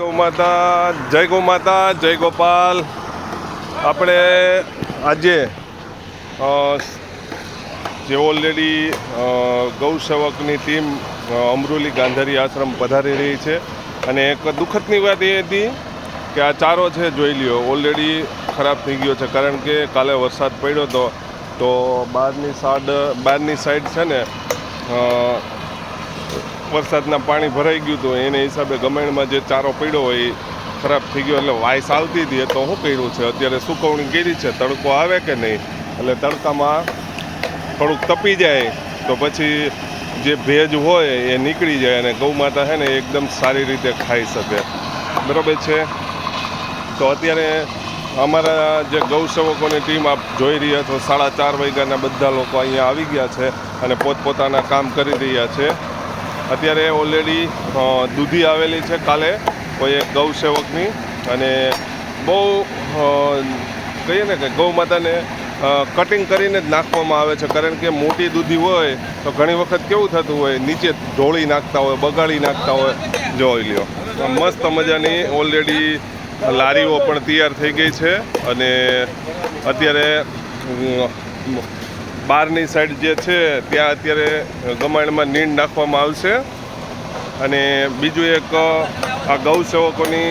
ગૌ માતા, જય ગૌ માતા, જય ગોપાલ. આપણે આજે જે ઓલરેડી ગૌસેવકની ટીમ અમરોલી ગાંધારી આશ્રમ પધારી રહી છે. અને એક દુઃખદની વાત એ હતી કે આ ચારો છે, જોઈ લ્યો ઓલરેડી ખરાબ થઈ ગયો છે. કારણ કે કાલે વરસાદ પડ્યો હતો તો બહારની સાડ, બહારની સાઈડ છે ને વરસાદના પાણી ભરાઈ ગયું હતું. એને હિસાબે ગમેણમાં જે ચારો પડ્યો હોય એ ખરાબ થઈ ગયો એટલે વાયસ આવતી હતી. તો શું કર્યું છે? અત્યારે સુકવણી કરી છે. તડકો આવે કે નહીં? એટલે તડકામાં થોડુંક તપી જાય તો પછી જે ભેજ હોય એ નીકળી જાય અને ગૌ માતા છે ને એકદમ સારી રીતે ખાઈ શકે. બરાબર છે? તો અત્યારે અમારા જે ગૌસેવકોની ટીમ આપ જોઈ રહ્યા છો. સાડા ચાર વાગ્યાના બધા લોકો અહીંયા આવી ગયા છે અને પોતપોતાના કામ કરી રહ્યા છે. અત્યારે ઓલરેડી દૂધી આવેલી છે કાલે કોઈ એક ગૌ સેવકની અને બહુ કહીએ ને કે ગૌ માતાને કટિંગ કરીને જ નાખવામાં આવે છે. કારણ કે મોટી દૂધી હોય તો ઘણી વખત કેવું થતું હોય, નીચે ઢોળી નાખતા હોય, બગાડી નાખતા હોય. જોઈ લ્યો. મસ્ત મજાની ઓલરેડી લારીઓ પણ તૈયાર થઈ ગઈ છે અને અત્યારે બહારની સાઈડ જે છે, ત્યાં અત્યારે ગમાણમાં નીણ નાખવામાં આવશે. અને બીજું એક, આ ગૌસેવકોની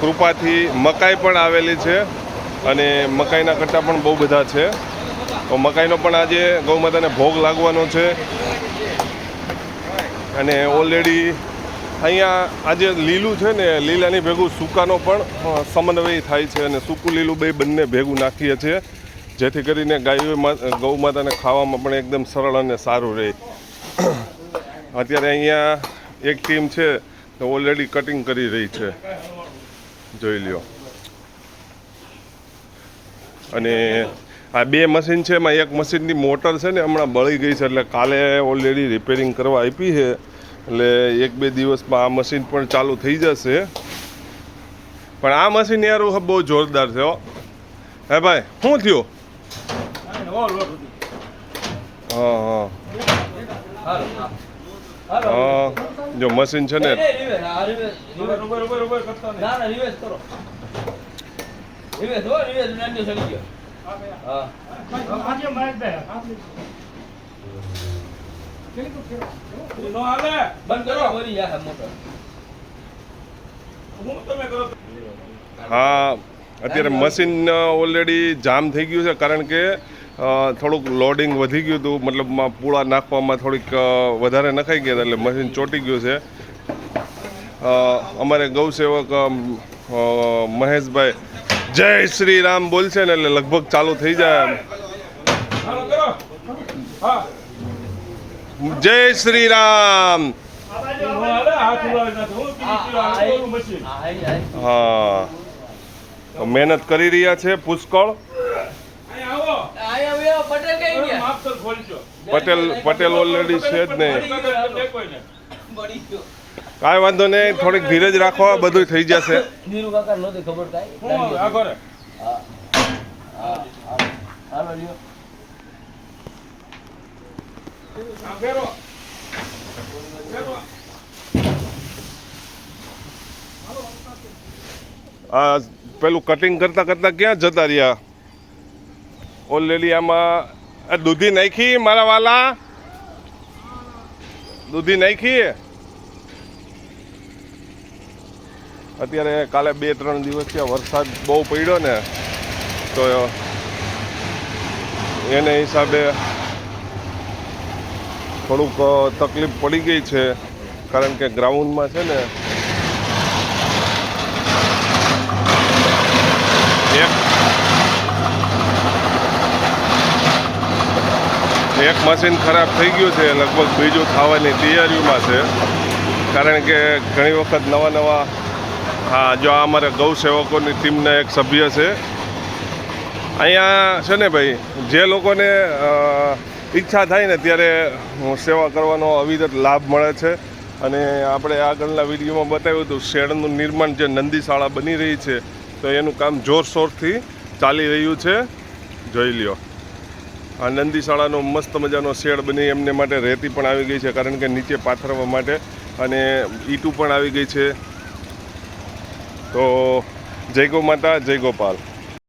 કૃપાથી મકાઈ પણ આવેલી છે. અને મકાઈના કટ્ટા પણ બહુ બધા છે. તો મકાઈનો પણ આજે ગૌમાતાને ભોગ લાગવાનો છે. અને ઓલરેડી અહીંયા આજે લીલું છે ને, લીલાની ભેગું સૂકાનો પણ સમન્વય થાય છે. અને સૂકું લીલું બે બંને ભેગું નાખીએ છીએ. જેથી કરીને ગાયો ગૌ માતાને ખાવામાં પણ એકદમ સરળ અને સારું રહે. અત્યારે અહીંયા એક ટીમ છે ઓલરેડી કટિંગ કરી રહી છે. જોઈ લ્યો. અને આ બે મશીન છે, એમાં એક મશીનની મોટર છે ને, હમણાં બળી ગઈ છે, એટલે કાલે ઓલરેડી રિપેરિંગ કરવા આપી છે. એટલે એક બે દિવસમાં આ મશીન પણ ચાલુ થઈ જશે. પણ આ મશીન યાર બહુ જોરદાર છે હો. હે ભાઈ, શું થયું? હા હા. હા. જો મશીન છે ને. હા અત્યારે મશીન ઓલરેડી જામ થઈ ગયું છે કારણ કે થોડુંક લોડિંગ વધી ગયું હતું. મતલબમાં પૂળા નાખવામાં થોડીક વધારે નખાઈ ગયા એટલે મશીન ચોંટી ગયું છે. અમારે ગૌસેવક મહેશભાઈ જય શ્રી રામ બોલશે ને એટલે લગભગ ચાલુ થઈ જાય જય શ્રી રામ. હા. મહેનત કરી રહ્યા છે પુષ્કળ. પટેલ પટેલ ઓલરેડી છે જ નહીં કાંઈ વાંધો નહીં થોડીક ધીરજ રાખો બધું થઈ જશે. નીરુ કાકા નહોતી ખબર કાંઈ? હા હા હાલો લ્યો. આ પેલું કટિંગ કરતા કરતા ક્યાં જતા રહ્યા? ઓલરેડી આમાં દૂધી નાખી મારા વાલા. દૂધી નાખી. અત્યારે કાલે બે ત્રણ દિવસ થયા વરસાદ બહુ પડ્યો ને, તો એને હિસાબે થોડુંક તકલીફ પડી ગઈ છે. કારણ કે ગ્રાઉન્ડમાં છે ને એક મશીન ખરાબ થઈ ગયું છે, લગભગ બીજું થવાની તૈયારીમાં છે. કારણ કે ઘણી વખત નવા નવા, હા, જો આ અમારા ગૌ સેવકોની ટીમના એક સભ્ય છે. અહીંયા છે ને ભાઈ, જે લોકોને ઈચ્છા થાય ને ત્યારે સેવા કરવાનો અવિરત લાભ મળે છે. અને આપણે આગળના વિડીયોમાં બતાવ્યું હતું, શેડનું નિર્માણ જે નંદીશાળા બની રહી છે, તો એનું કામ જોરશોરથી ચાલી રહ્યું છે. જોઈ લ્યો. આ નંદીશાળાનો મસ્ત મજાનો શેડ બની એમને માટે રહેતી પણ આવી ગઈ છે, કારણ કે નીચે પાથરવા માટે. અને ઈટું પણ આવી ગઈ છે. તો જય ગો માતા, જય ગોપાલ.